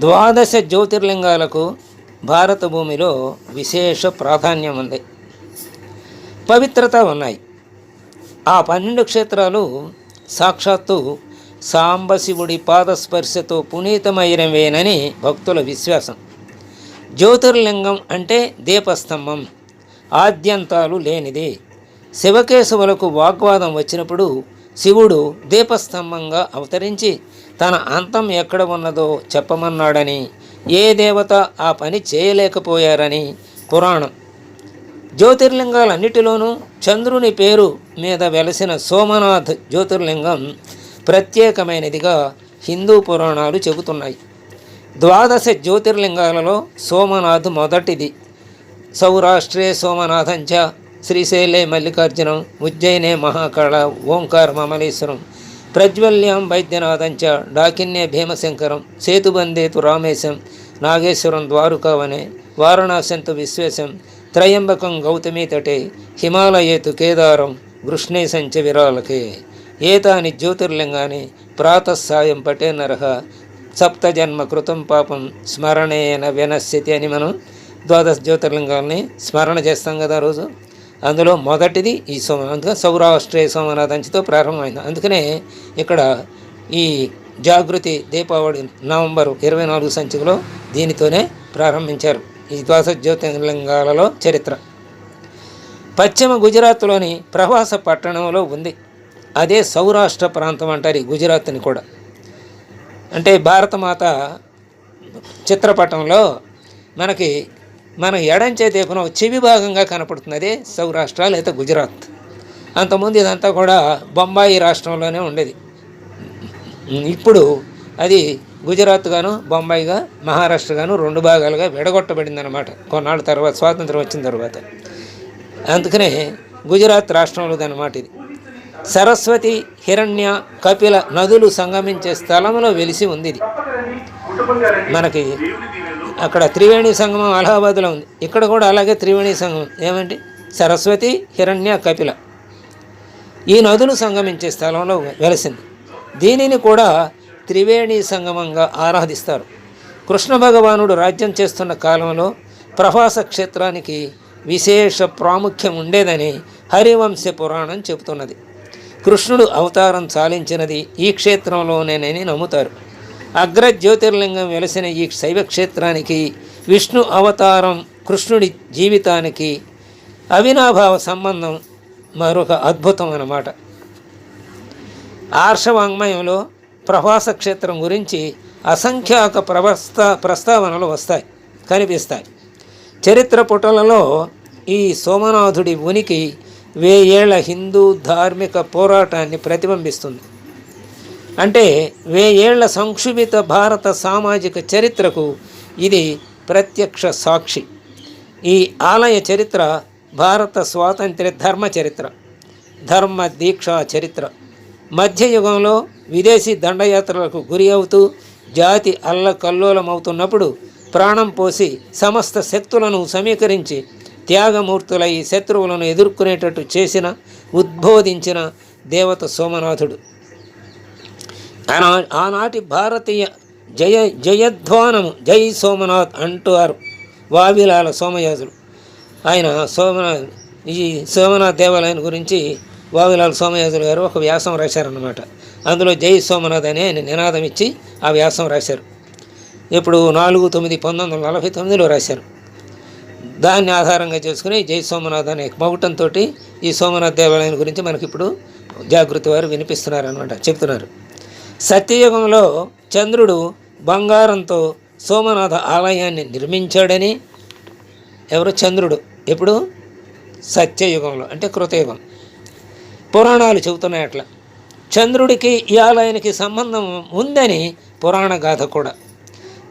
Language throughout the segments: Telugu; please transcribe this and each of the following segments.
ద్వాదశ జ్యోతిర్లింగాలకు భారత భూమిలో విశేష ప్రాధాన్యం ఉంది పవిత్రత ఉన్నాయి. ఆ పన్నెండు క్షేత్రాలు సాక్షాత్తు సాంబశివుడి పాదస్పర్శతో పునీతమైనవేనని భక్తుల విశ్వాసం. జ్యోతిర్లింగం అంటే దీపస్తంభం. ఆద్యంతాలు లేనిది శివకేశవులకు వాగ్వాదం వచ్చినప్పుడు శివుడు దీపస్తంభంగా అవతరించి తన అంతం ఎక్కడ ఉన్నదో చెప్పమన్నాడని ఏ దేవత ఆ పని చేయలేకపోయారని పురాణం. జ్యోతిర్లింగాలన్నిటిలోనూ చంద్రుని పేరు మీద వెలసిన సోమనాథ్ జ్యోతిర్లింగం ప్రత్యేకమైనదిగా హిందూ పురాణాలు చెబుతున్నాయి. ద్వాదశ జ్యోతిర్లింగాలలో సోమనాథ్ మొదటిది. సౌరాష్ట్రే సోమనాథంచ శ్రీశైలే మల్లికార్జునం ఉజ్జయినే మహాకాళ ఓంకార మమలేశ్వరం ప్రజ్వల్యం వైద్యనాథంచ డాకిన్యే భీమశంకరం సేతుబందేతు రామేశం నాగేశ్వరం ద్వారుకావనే వారణాసంతు విశ్వేశం త్రయంబకం గౌతమీ తటే హిమాలయేతు కేదారం వృష్ణేశంచ విరాలకే ఏతాని జ్యోతిర్లింగాని ప్రాతస్సాయం పటే నరహ సప్తజన్మ కృతం పాపం స్మరణేన వినశ్యతి అని మనం ద్వాదశ జ్యోతిర్లింగాల్ని స్మరణ చేస్తాం కదా రోజు. అందులో మొదటిది ఈ సోమ అందుకని సౌరాష్ట్రే సోమనాథంచితో ప్రారంభమైంది. అందుకనే ఇక్కడ ఈ జాగృతి దీపావళి నవంబర్ ఇరవై నాలుగు సంచికలో దీనితోనే ప్రారంభించారు. ఈ ద్వాస జ్యోతిర్లింగాలలో చరిత్ర. పశ్చిమ గుజరాత్లోని ప్రవాస పట్టణంలో ఉంది. అదే సౌరాష్ట్ర ప్రాంతం అంటారు ఈ గుజరాత్ని కూడా. అంటే భారతమాత చిత్రపటంలో మనకి మన ఎడంచే దీపం చెవి భాగంగా కనపడుతుంది. అదే సౌరాష్ట్ర లేదా గుజరాత్. అంతకుముందు ఇదంతా కూడా బొంబాయి రాష్ట్రంలోనే ఉండేది. ఇప్పుడు అది గుజరాత్ గాను బొంబాయిగా మహారాష్ట్ర గాను రెండు భాగాలుగా విడగొట్టబడింది అనమాట కొన్నాళ్ళ తర్వాత స్వాతంత్రం వచ్చిన తర్వాత. అందుకనే గుజరాత్ రాష్ట్రంలోది అనమాట ఇది. సరస్వతి హిరణ్య కపిల నదులు సంగమించే స్థలంలో వెలిసి ఉంది ఇది. మనకి అక్కడ త్రివేణి సంగమం అలహాబాద్లో ఉంది. ఇక్కడ కూడా అలాగే త్రివేణి సంగమం. ఏమంటే సరస్వతి హిరణ్య కపిల. ఈ నదులు సంగమించే స్థలంలో వెలిసింది. దీనిని కూడా త్రివేణి సంగమంగా ఆరాధిస్తారు. కృష్ణ భగవానుడు రాజ్యం చేస్తున్న కాలంలో ప్రభాస క్షేత్రానికి విశేష ప్రాముఖ్యం ఉండేదని హరివంశ పురాణం చెబుతున్నది. కృష్ణుడు అవతారం చాలించినది ఈ క్షేత్రంలోనేనని నమ్ముతారు. అగ్ర జ్యోతిర్లింగం వెలసిన ఈ శైవ క్షేత్రానికి విష్ణు అవతారం కృష్ణుడి జీవితానికి అవినాభావ సంబంధం మరొక అద్భుతం అన్నమాట ఆర్షవాంగ్మయంలో ప్రవాస క్షేత్రం గురించి అసంఖ్యాక ప్రవస్త ప్రస్తావనలు వస్తాయి కనిపిస్తాయి. చరిత్ర పుటలలో ఈ సోమనాథుడి ఉనికి వేయేళ్ళ హిందూ ధార్మిక పోరాటాన్ని ప్రతిబింబిస్తుంది. అంటే వేయేళ్ళ సంక్షుభిత భారత సామాజిక చరిత్రకు ఇది ప్రత్యక్ష సాక్షి. ఈ ఆలయ చరిత్ర భారత స్వాతంత్ర్య ధర్మ చరిత్ర ధర్మ దీక్షా చరిత్ర. మధ్యయుగంలో విదేశీ దండయాత్రలకు గురి అవుతూ జాతి అల్లకల్లోలమవుతున్నప్పుడు ప్రాణం పోసి సమస్త శక్తులను సమీకరించి త్యాగమూర్తులై శత్రువులను ఎదుర్కొనేటట్టు చేసిన ఉద్బోధించిన దేవత సోమనాథుడు. ఆనాటి భారతీయ జయ జయధ్వానము జై సోమనాథ్ అంటారు వావిలాల సోమయాజులు. ఆయన సోమనాథ్ ఈ సోమనాథ్ దేవాలయం గురించి వావిలాల సోమయాజులు గారు ఒక వ్యాసం రాశారన్నమాట. అందులో జై సోమనాథ్ అనే ఆయన నినాదం ఇచ్చి ఆ వ్యాసం రాశారు. ఇప్పుడు నాలుగు తొమ్మిది పంతొమ్మిది వందల నలభై తొమ్మిదిలో రాశారు. దాన్ని ఆధారంగా చేసుకుని జై సోమనాథ్ అనే మౌటంతో ఈ సోమనాథ్ దేవాలయం గురించి మనకి ఇప్పుడు జాగృతి వారు వినిపిస్తున్నారు అనమాట చెప్తున్నారు. సత్యయుగంలో చంద్రుడు బంగారంతో సోమనాథ ఆలయాన్ని నిర్మించాడని. ఎవరు? చంద్రుడు. ఎప్పుడు? సత్యయుగంలో అంటే కృతయుగం. పురాణాలు చెబుతున్నాయి అట్లా. చంద్రుడికి ఈ ఆలయానికి సంబంధం ఉందని పురాణ గాథ కూడా.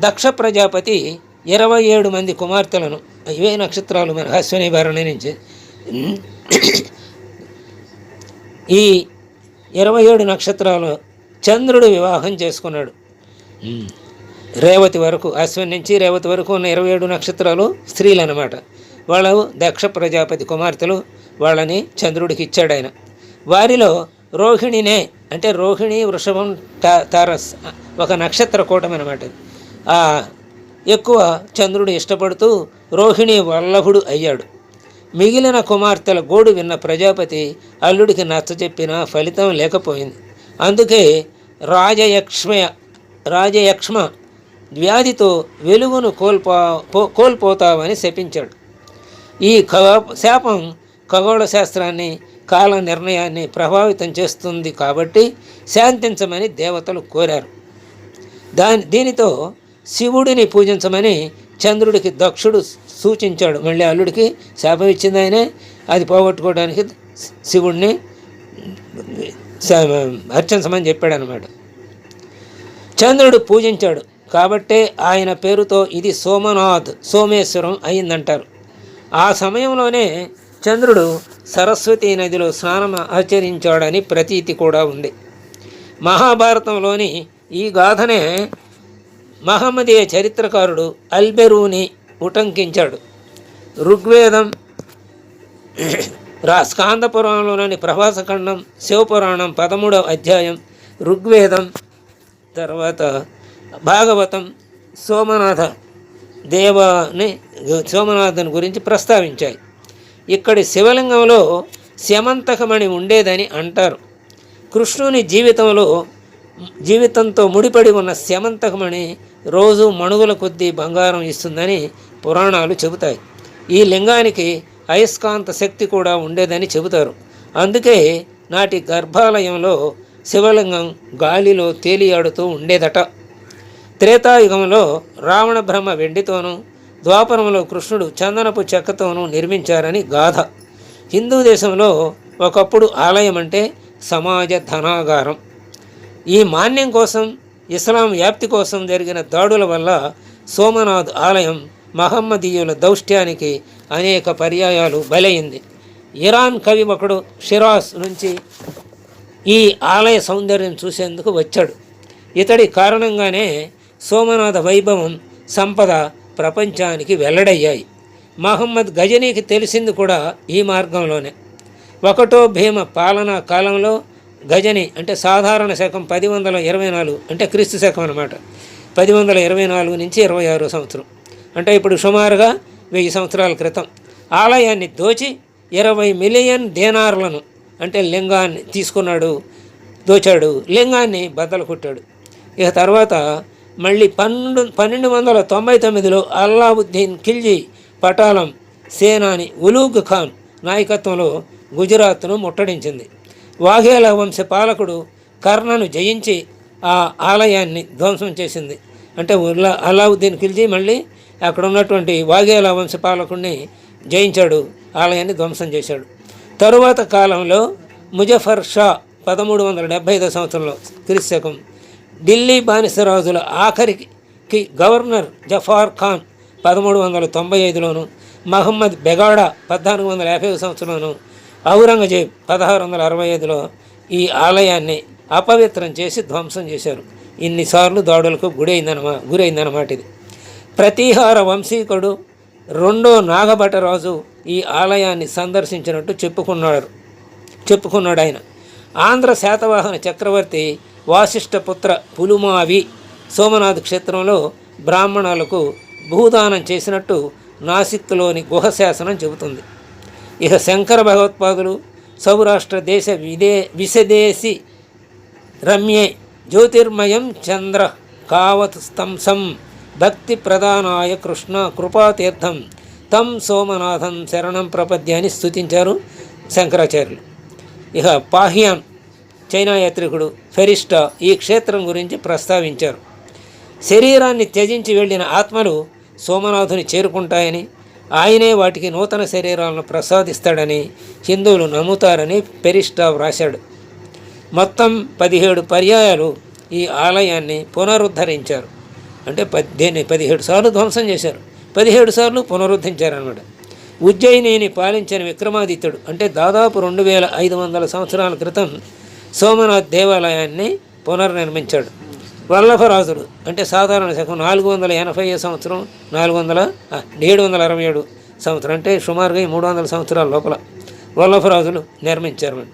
దక్ష ప్రజాపతి ఇరవై ఏడు మంది కుమార్తెలను ఇవే నక్షత్రాలు మన అశ్విని భరణి నుంచి. ఈ ఇరవై ఏడు నక్షత్రాలు చంద్రుడు వివాహం చేసుకున్నాడు. రేవతి వరకు అశ్విని నుంచి రేవతి వరకు ఉన్న ఇరవై ఏడు నక్షత్రాలు స్త్రీలు అనమాట వాళ్ళు దక్ష ప్రజాపతి కుమార్తెలు వాళ్ళని చంద్రుడికి ఇచ్చాడు ఆయన. వారిలో రోహిణినే అంటే రోహిణి వృషభం తా తారస్ ఒక నక్షత్ర కూటమి అనమాట ఎక్కువ చంద్రుడు ఇష్టపడుతూ రోహిణి వల్లభుడు అయ్యాడు. మిగిలిన కుమార్తెల గోడు విన్న ప్రజాపతి అల్లుడికి నచ్చజెప్పిన ఫలితం లేకపోయింది. అందుకే రాజయక్ష్మ రాజయక్ష్మ వ్యాధితో వెలుగును కోల్పో కోల్పోతావని శపించాడు. ఈ శాపం ఖగోళ శాస్త్రాన్ని కాల నిర్ణయాన్ని ప్రభావితం చేస్తుంది కాబట్టి శాంతించమని దేవతలు కోరారు. దాని దీనితో శివుడిని పూజించమని చంద్రుడికి దక్షుడు సూచించాడు. మళ్ళీ అల్లుడికి శాపం ఇచ్చింది ఆయనే. అది పోగొట్టుకోవడానికి శివుడిని అర్చించమని చెప్పాడు అనమాట చంద్రుడు పూజించాడు. కాబట్టే ఆయన పేరుతో ఇది సోమనాథ్ సోమేశ్వరం అయిందంటారు. ఆ సమయంలోనే చంద్రుడు సరస్వతి నదిలో స్నానం ఆచరించాడని ప్రతీతి కూడా ఉంది. మహాభారతంలోని ఈ గాథనే మహమ్మదీయ చరిత్రకారుడు అల్బెరూని ఉటంకించాడు. ఋగ్వేదం రా స్కాంద పురాణంలోని ప్రభాసఖండం శివపురాణం పదమూడవ అధ్యాయం ఋగ్వేదం తర్వాత భాగవతం సోమనాథ దేవాని సోమనాథుని గురించి ప్రస్తావించాయి. ఇక్కడి శివలింగంలో శమంతకమణి ఉండేదని అంటారు. కృష్ణుని జీవితంలో జీవితంతో ముడిపడి ఉన్న శమంతకమణి రోజు మణుగుల కొద్దీ బంగారం ఇస్తుందని పురాణాలు చెబుతాయి. ఈ లింగానికి అయస్కాంత శక్తి కూడా ఉండేదని చెబుతారు. అందుకే నాటి గర్భాలయంలో శివలింగం గాలిలో తేలియాడుతూ ఉండేదట. త్రేతాయుగంలో రావణ బ్రహ్మ వెండితోనూ ద్వాపరంలో కృష్ణుడు చందనపు చెక్కతోనూ నిర్మించారని గాథ. హిందూ దేశంలో ఒకప్పుడు ఆలయం అంటే సమాజ ధనాగారం. ఈ మాన్యం కోసం ఇస్లాం వ్యాప్తి కోసం జరిగిన దాడుల వల్ల సోమనాథ్ ఆలయం మహమ్మదీయుల దౌష్ట్యానికి అనేక పర్యాయాలు బలైంది. ఇరాన్ కవి ఒకడు షిరాస్ నుంచి ఈ ఆలయ సౌందర్యం చూసేందుకు వచ్చాడు. ఇతడి కారణంగానే సోమనాథ వైభవం సంపద ప్రపంచానికి వెల్లడయ్యాయి. మహమ్మద్ గజనీకి తెలిసింది కూడా ఈ మార్గంలోనే. ఒకటో భీమ పాలనా కాలంలో గజని అంటే సాధారణ శకం పది వందల ఇరవై నాలుగు అంటే క్రీస్తు శకం అనమాట పది వందల ఇరవై నాలుగు నుంచి ఇరవై ఆరో సంవత్సరం. అంటే ఇప్పుడు సుమారుగా వెయ్యి సంవత్సరాల క్రితం. ఆలయాన్ని దోచి ఇరవై మిలియన్ దేనార్లను అంటే లింగాన్ని తీసుకున్నాడు దోచాడు లింగాన్ని బద్దలు కొట్టాడు. ఇక తర్వాత మళ్ళీ పన్నెండు పన్నెండు వందల తొంభై తొమ్మిదిలో అల్లావుద్దీన్ ఖిల్జీ పటాలం సేనాని ఉలూగ్ ఖాన్ నాయకత్వంలో గుజరాత్ను ముట్టడించింది. వాఘేల వంశ పాలకుడు కర్ణను జయించి ఆ ఆలయాన్ని ధ్వంసం చేసింది. అంటే ఉల్లా అలావుద్దీన్ ఖిల్జీ మళ్ళీ అక్కడ ఉన్నటువంటి వాఘేల వంశ పాలకుడిని జయించాడు. ఆలయాన్ని ధ్వంసం చేశాడు. తరువాత కాలంలో ముజఫర్ షా పదమూడు వందల డెబ్భై ఐదో సంవత్సరంలో క్రిస్తకం ఢిల్లీ బానిసరాజుల ఆఖరికి గవర్నర్ జఫార్ ఖాన్ పదమూడు వందల తొంభై ఐదులోను మహమ్మద్ బెగాడా పద్నాలుగు వందల యాభై సంవత్సరంలోను ఔరంగజేబ్ పదహారు వందల అరవై ఐదులో ఈ ఆలయాన్ని అపవిత్రం చేసి ధ్వంసం చేశారు. ఇన్నిసార్లు దాడులకు గురైందనమా గురైందన్నమాట ఇది. ప్రతీహార వంశీకుడు రెండో నాగభటరాజు ఈ ఆలయాన్ని సందర్శించినట్టు చెప్పుకున్నాడు. చెప్పుకున్నాడు ఆయన. ఆంధ్ర శాతవాహన చక్రవర్తి వాసిష్ఠపుత్ర పులుమావి సోమనాథ్ క్షేత్రంలో బ్రాహ్మణులకు భూదానం చేసినట్టు నాసిక్లోని గుహశాసనం చెబుతుంది. ఇక శంకర భగవత్పాదులు సౌరాష్ట్ర దేశ విదే విశదేశి రమ్యే జ్యోతిర్మయం చంద్ర కావత్ స్తంసం భక్తి ప్రధానాయ కృష్ణ కృపాతీర్థం. తం సోమనాథం శరణం ప్రపద్య అని స్తుతించారు శంకరాచార్యులు. ఇక పాహ్యాన్ చైనా యాత్రికుడు ఫెరిస్టా ఈ క్షేత్రం గురించి ప్రస్తావించారు. శరీరాన్ని త్యజించి వెళ్ళిన ఆత్మలు సోమనాథుని చేరుకుంటాయని ఆయనే వాటికి నూతన శరీరాలను ప్రసాదిస్తాడని హిందువులు నమ్ముతారని పెరిస్టా వ్రాశాడు. మొత్తం పదిహేడు పర్యాయాలు ఈ ఆలయాన్ని పునరుద్ధరించారు. అంటే పద్దెనిమిది పదిహేడు సార్లు ధ్వంసం చేశారు. పదిహేడు సార్లు పునరుద్ధరించారన్నమాట. ఉజ్జయినిని పాలించిన విక్రమాదిత్యుడు అంటే దాదాపు రెండు వేల ఐదు వందల సంవత్సరాల క్రితం సోమనాథ్ దేవాలయాన్ని పునర్నిర్మించాడు. వల్లభరాజుడు అంటే సాధారణ శకం నాలుగు వందల ఎనభై సంవత్సరం నాలుగు వందల ఏడు వందల అరవై ఏడు సంవత్సరం అంటే సుమారుగా ఈ మూడు వందల సంవత్సరాల లోపల వల్లభరాజులు నిర్మించారు.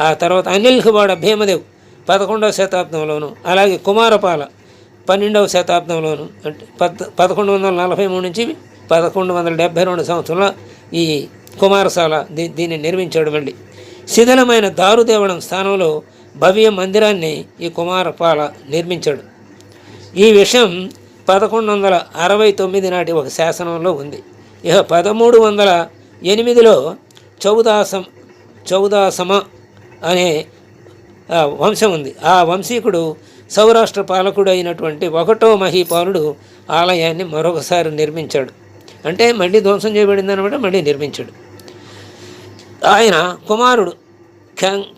ఆ తర్వాత అనిల్హువాడ భీమదేవ్ పదకొండవ శతాబ్దంలోను అలాగే కుమారపాల పన్నెండవ శతాబ్దంలోను అంటే పద్ పదకొండు వందల నలభై మూడు నుంచి పదకొండు వందల డెబ్భై రెండు సంవత్సరంలో ఈ కుమారశాల దీ దీన్ని నిర్మించాడు మళ్ళీ. శిథిలమైన దారుదేవనం స్థానంలో భవ్య మందిరాన్ని ఈ కుమారపాల నిర్మించాడు. ఈ విషయం పదకొండు వందల అరవై తొమ్మిది నాటి ఒక శాసనంలో ఉంది. ఇక పదమూడు వందల ఎనిమిదిలో చౌదాసం చౌదాసమ అనే వంశం ఉంది. ఆ వంశీకుడు సౌరాష్ట్ర పాలకుడు అయినటువంటి ఒకటో మహీపాలుడు ఆలయాన్ని మరొకసారి నిర్మించాడు. అంటే మళ్ళీ ధ్వంసం చేయబడింది అనమాట మళ్ళీ నిర్మించాడు. ఆయన కుమారుడు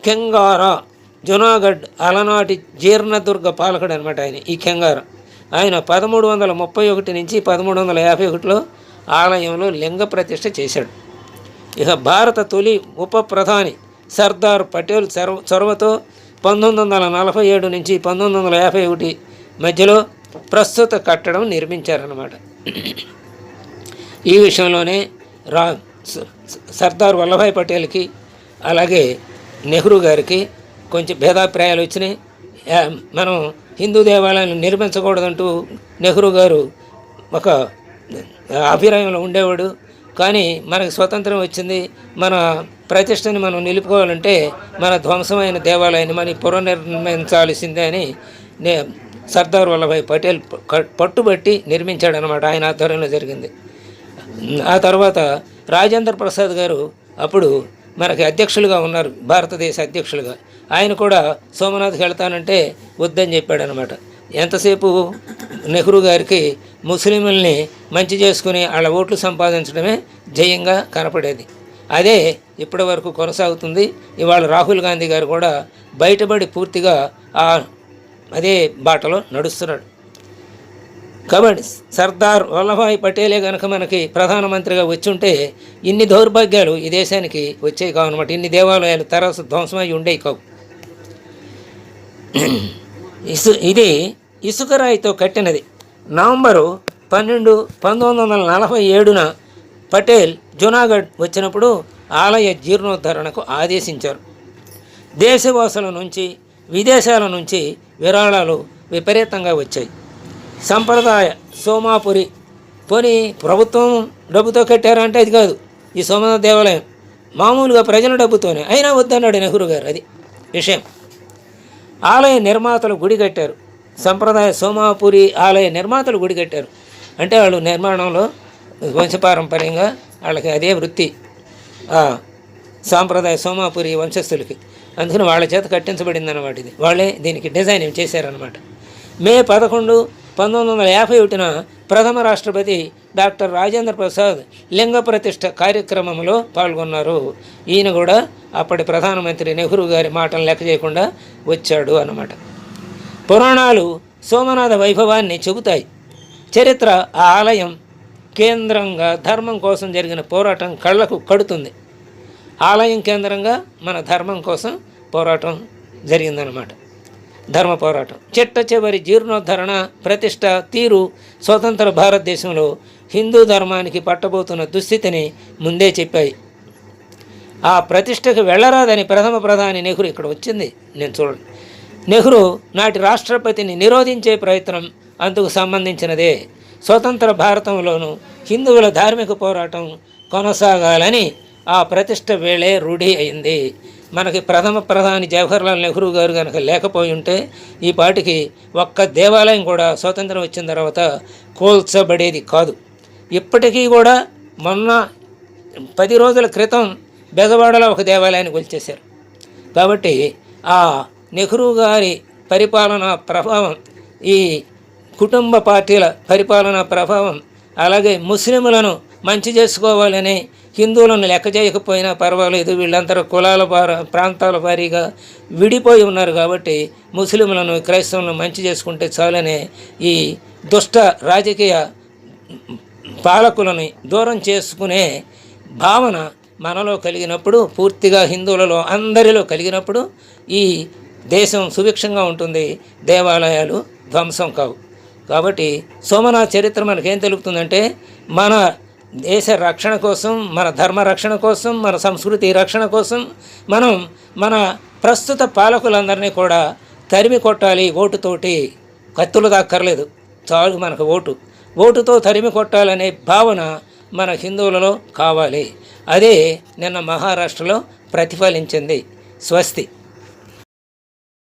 కెంగారా జునాగఢ్ అలనాటి జీర్ణదుర్గ పాలకుడు అనమాట ఆయన ఈ కెంగారా. ఆయన పదమూడు వందల ముప్పై ఒకటి నుంచి పదమూడు వందల యాభై ఒకటిలో ఆలయంలో లింగ ప్రతిష్ఠ చేశాడు. ఇక భారత తొలి ఉప ప్రధాని సర్దార్ పటేల్ చొరవ చొరవతో పంతొమ్మిది వందల నలభై ఏడు నుంచి పంతొమ్మిది వందల యాభై ఒకటి మధ్యలో ప్రస్తుత కట్టడం నిర్మించారన్నమాట. ఈ విషయంలోనే రా సర్దార్ వల్లభాయ్ పటేల్కి అలాగే నెహ్రూ గారికి కొంచెం భేదాభిప్రాయాలు వచ్చినాయి. మనం హిందూ దేవాలయాన్ని నిర్మించకూడదంటూ నెహ్రూ గారు ఒక అభిప్రాయంలో ఉండేవాడు. కానీ మనకు స్వతంత్రం వచ్చింది. మన ప్రతిష్టని మనం నిలుపుకోవాలంటే మన ధ్వంసమైన దేవాలయాన్ని మనం పునర్నిర్మించాల్సిందే అని నే సర్దార్ వల్లభాయ్ పటేల్ పట్టుబట్టి నిర్మించాడనమాట ఆయన ఆధ్వర్యంలో జరిగింది. ఆ తర్వాత రాజేంద్ర ప్రసాద్ గారు అప్పుడు మనకి అధ్యక్షులుగా ఉన్నారు భారతదేశ అధ్యక్షులుగా. ఆయన కూడా సోమనాథ్కి వెళ్తానంటే వద్దని చెప్పాడనమాట ఎంతసేపు నెహ్రూ గారికి ముస్లింలని మంచి చేసుకుని వాళ్ళ ఓట్లు సంపాదించడమే జయంగా కనపడేది. అదే ఇప్పటి వరకు కొనసాగుతుంది. ఇవాళ రాహుల్ గాంధీ గారు కూడా బయటపడి పూర్తిగా ఆ అదే బాటలో నడుస్తున్నాడు. కాబట్టి సర్దార్ వల్లభాయ్ పటేలే కనుక మనకి ప్రధానమంత్రిగా వచ్చి ఉంటే ఇన్ని దౌర్భాగ్యాలు ఈ దేశానికి వచ్చేవి కావు అనమాట ఇన్ని దేవాలయాలు తరచు ధ్వంసమై ఉండేవి కావు. ఇసు ఇది ఇసుక రాయితో కట్టినది. నవంబరు పన్నెండు పంతొమ్మిది వందల నలభై ఏడున పటేల్ జునాగఢ్ వచ్చినప్పుడు ఆలయ జీర్ణోద్ధరణకు ఆదేశించారు. దేశవాసుల నుంచి విదేశాల నుంచి విరాళాలు విపరీతంగా వచ్చాయి. సంప్రదాయ సోమాపురి పోనీ ప్రభుత్వం డబ్బుతో కట్టారంటే అది కాదు ఈ సోమనాథ దేవాలయం. మామూలుగా ప్రజల డబ్బుతోనే. అయినా వద్దన్నాడు నెహ్రూ గారు అది విషయం. ఆలయ నిర్మాతలు గుడి కట్టారు. సంప్రదాయ సోమాపురి ఆలయ నిర్మాతలు గుడి కట్టారు. అంటే వాళ్ళు నిర్మాణంలో వంశపారంపర్యంగా వాళ్ళకి అదే వృత్తి. సాంప్రదాయ సోమాపురి వంశస్థులకి. అందుకని వాళ్ళ చేత కట్టించబడింది అన్నమాట ఇది. వాళ్ళే దీనికి డిజైన్ చేశారనమాట మే పదకొండు పంతొమ్మిది వందల యాభై ఒకటిన ప్రథమ రాష్ట్రపతి డాక్టర్ రాజేంద్ర ప్రసాద్ లింగ ప్రతిష్ట కార్యక్రమంలో పాల్గొన్నారు. ఈయన కూడా అప్పటి ప్రధానమంత్రి నెహ్రూ గారి మాటలు లెక్క చేయకుండా వచ్చాడు అన్నమాట. పురాణాలు సోమనాథ వైభవాన్ని చెబుతాయి. చరిత్ర ఆ ఆలయం కేంద్రంగా ధర్మం కోసం జరిగిన పోరాటం కళ్ళకు కడుతుంది. ఆలయం కేంద్రంగా మన ధర్మం కోసం పోరాటం జరిగిందనమాట ధర్మ పోరాటం. చిట్ట చివరి జీర్ణోద్ధరణ ప్రతిష్ట తీరు స్వతంత్ర భారతదేశంలో హిందూ ధర్మానికి పట్టబోతున్న దుస్థితిని ముందే చెప్పాయి. ఆ ప్రతిష్టకు వెళ్ళరాదని ప్రథమ ప్రధాని నెహ్రూ ఇక్కడ వచ్చింది. నేను చూడండి. నెహ్రూ నాటి రాష్ట్రపతిని నిరోధించే ప్రయత్నం అందుకు సంబంధించినదే. స్వతంత్ర భారతంలోనూ హిందువుల ధార్మిక పోరాటం కొనసాగాలని ఆ ప్రతిష్ట వేళే రూఢి అయింది. మనకి ప్రథమ ప్రధాని జవహర్లాల్ నెహ్రూ గారు కనుక లేకపోయి ఉంటే ఈ పాటికి ఒక్క దేవాలయం కూడా స్వతంత్రం వచ్చిన తర్వాత కోల్చబడేది కాదు. ఇప్పటికీ కూడా మొన్న పది రోజుల క్రితం బెజవాడలో ఒక దేవాలయాన్ని కొలిచేశారు. కాబట్టి ఆ నెహ్రూ గారి పరిపాలనా ప్రభావం ఈ కుటుంబ పార్టీల పరిపాలనా ప్రభావం అలాగే ముస్లింలను మంచి చేసుకోవాలని హిందువులను లెక్క చేయకపోయినా పర్వాలేదు వీళ్ళందరూ కులాల వార ప్రాంతాల వారీగా విడిపోయి ఉన్నారు కాబట్టి ముస్లింలను క్రైస్తవులను మంచి చేసుకుంటే చాలనే ఈ దుష్ట రాజకీయ పాలకులని దూరం చేసుకునే భావన మనలో కలిగినప్పుడు పూర్తిగా హిందువులలో అందరిలో కలిగినప్పుడు ఈ దేశం సుభిక్షంగా ఉంటుంది. దేవాలయాలు ధ్వంసం కావు. కాబట్టి సోమనాథ్ చరిత్ర మనకేం తెలుపుతుందంటే మన దేశ రక్షణ కోసం మన ధర్మ రక్షణ కోసం మన సంస్కృతి రక్షణ కోసం మనం మన ప్రస్తుత పాలకులందరినీ కూడా తరిమి కొట్టాలి ఓటుతోటి. కత్తులు దాక్కర్లేదు. చాలు మనకు ఓటు. ఓటుతో తరిమి కొట్టాలనే భావన మన హిందువులలో కావాలి. అదే నిన్న మహారాష్ట్రలో ప్రతిఫలించింది. స్వస్తి.